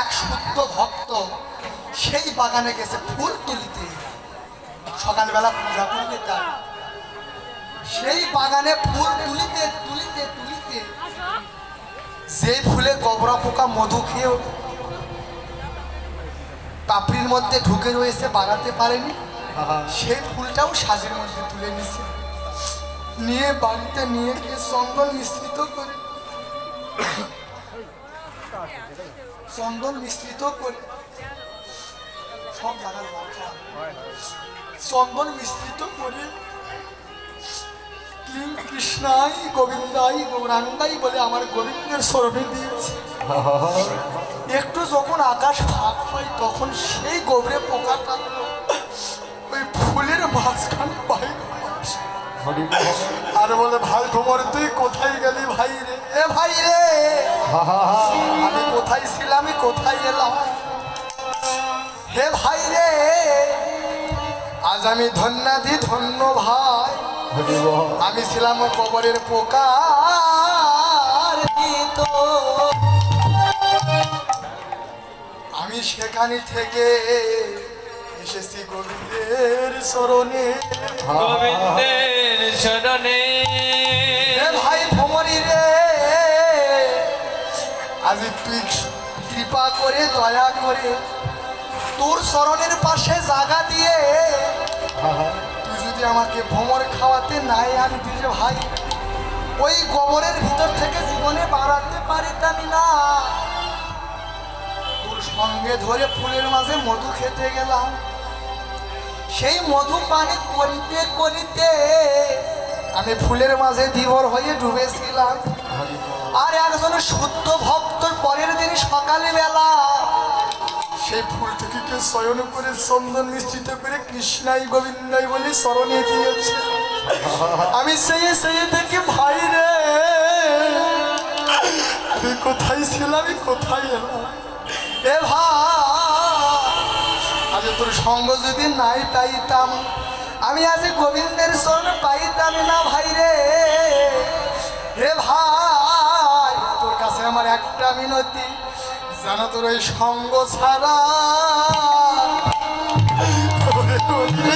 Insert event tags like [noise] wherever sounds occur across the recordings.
এক শুদ্ধ ভক্ত সেই বাগানে গেছে ফুল তুলিতে। সকালবেলা পূজা করবে তার সেই বাগানে ফুল তুলিতে তুলিতে তুলিতে যে ফুলে গবরা পোকা মধু খেয়েও পাপড়ির মধ্যে ঢুকে রয়েছে বাগাতে পারেনি। সেই ফুলটাও সাজের মধ্যে তুলে নিছে। নিয়ে বাড়িতে নিয়ে গিয়ে চন্দন মিশ্রিত করে। চন্দন মিশ্রিত করে সব জায়গার চন্দন। মিশ্রিত করে কিং কৃষ্ণাই গোবিন্দাই গৌরাঙ্গাই বলে আমার গোবিন্দের স্বরূপে দিয়েছে। একটু যখন আকাশ ফাঁক হয় তখন সেই গোবরে পোকাটা ওই ফুলের মাঝখানে আসে। আর বলে ভাই ভ্রমর তুই কোথায় গেলি ভাই রে? এ ভাই রে! আমি [laughs] হে ভাই রে আজ আমি ধন্যাদি ধন্য ভাই। আমি ছিলাম কবরের পোকার ভিত। আমি সেখানে থেকে এসেছি গোবিন্দের স্মরণে। গোবিন্দের শরণে ভাই ভ্রমণী রে আজ তুই কৃপা করে দয়া করে তোর স্মরণের পাশে জায়গা দিয়ে। তুই যদি আমাকে ভ্রমর খাওয়াতে নাই আনতি রে ভাই, ওই গোবরের ভিতর থেকে জীবনে বাড়াতে পারিতামি না। তোর সঙ্গে ধরে ফুলের মাঝে মধু খেতে গেলাম। সেই মধু পানি করিতে করিতে আমি ফুলের মাঝে বিভোর হয়ে ডুবেছিলাম। আর একজন শুদ্ধ ভক্ত পরের দিন সকালে সেই ফুলটুকিকে শয়ন করে চন্দন মিশ্রিত করে কৃষ্ণাই গোবিন্দাই বলে স্মরণে দিয়েছে। আমি সেই সেই থেকে ভাই রে। আমি কোথায় ছিলাম, আমি কোথায় এলাম? এ ভাই তোর সঙ্গ যদি নাই পাইতাম, আমি আজ গোবিন্দের শরণ পাইতাম না ভাই রে। হে ভাই, তোর কাছে আমার একটা মিনতি। জানো তোর ওই সঙ্গ ছাড়া ওরে ওরে,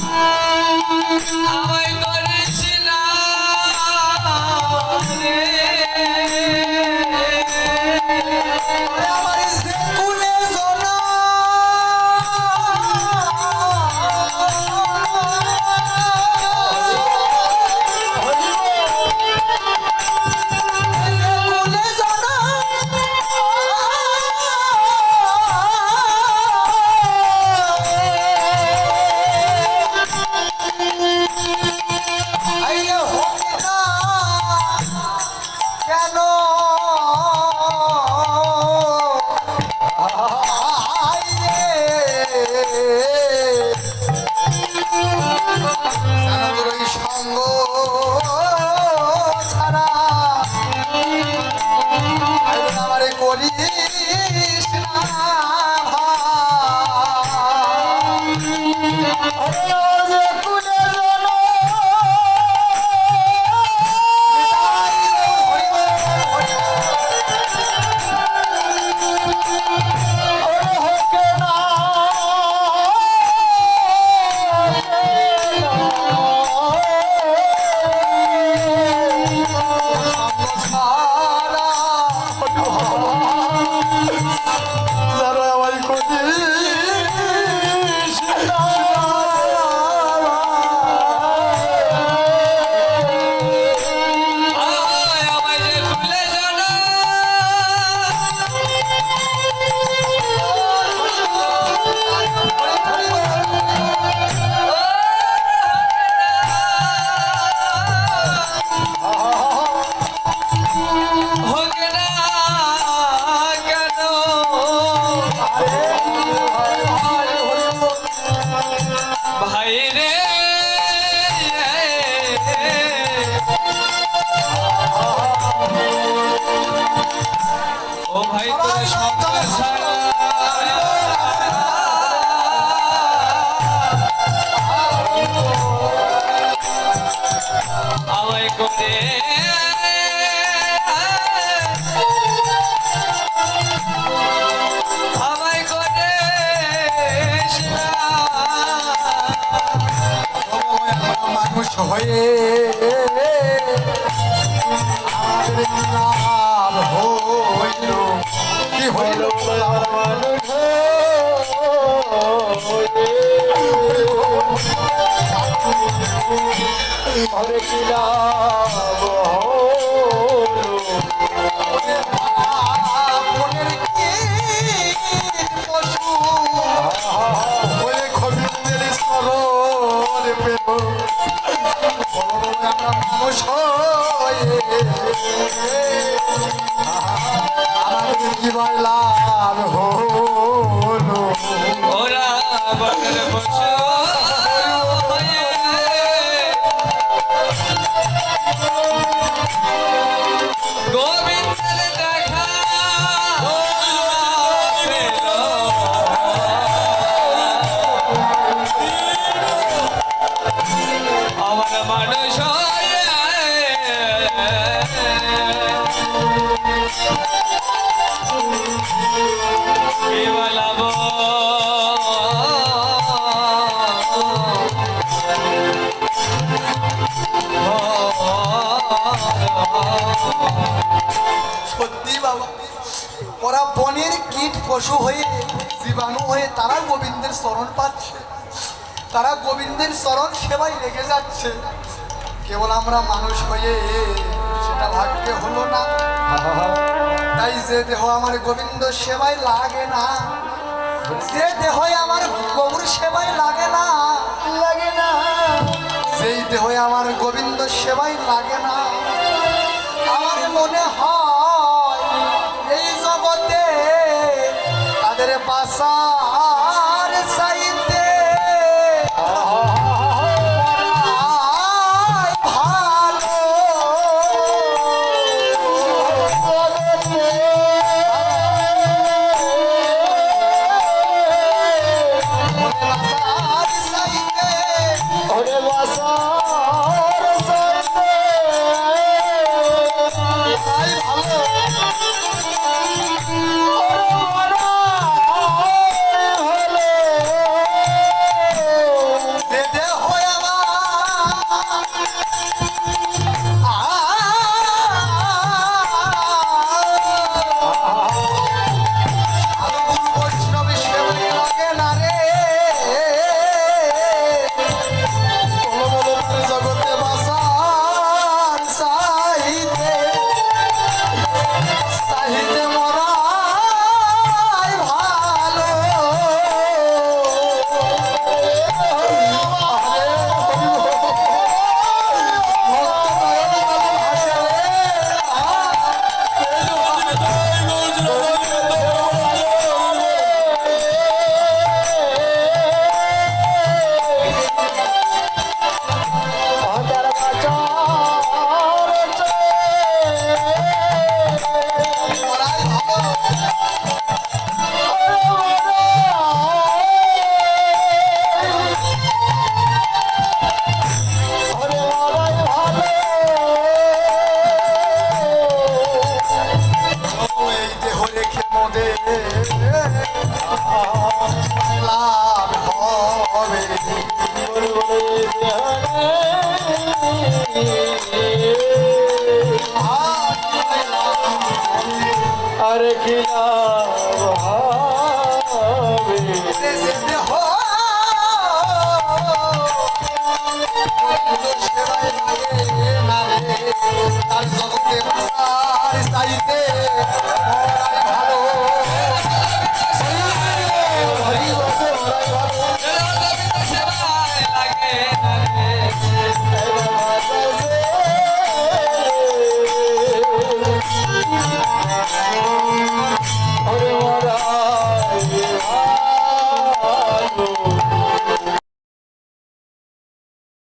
Our ভাই রে। ও ভাই তোর সকাল আমায় করে মানুষ হয়ে কি হরে কি আমাদের জীবন লাভ হলো ওরা সত্যি বাবা। ওরা বনের কীট পশু হয়ে, জীবাণু হয়ে তারা গোবিন্দের শরণ পাচ্ছে। তারা গোবিন্দের চরণ সেবায় লেগে যাচ্ছে। কেবল আমরা মানুষ হয়ে সেটা ভাগ্যে হলো না। তাই যে দেহ আমার গোবিন্দ সেবায় লাগে না, যে দেহ আমার গৌর সেবায় লাগে না লাগে না। যেই দেহ আমার গোবিন্দ সেবাই লাগে না। আমার মনে হয় এই জগতে তাদের বাসার আরে খিলা তার জগতে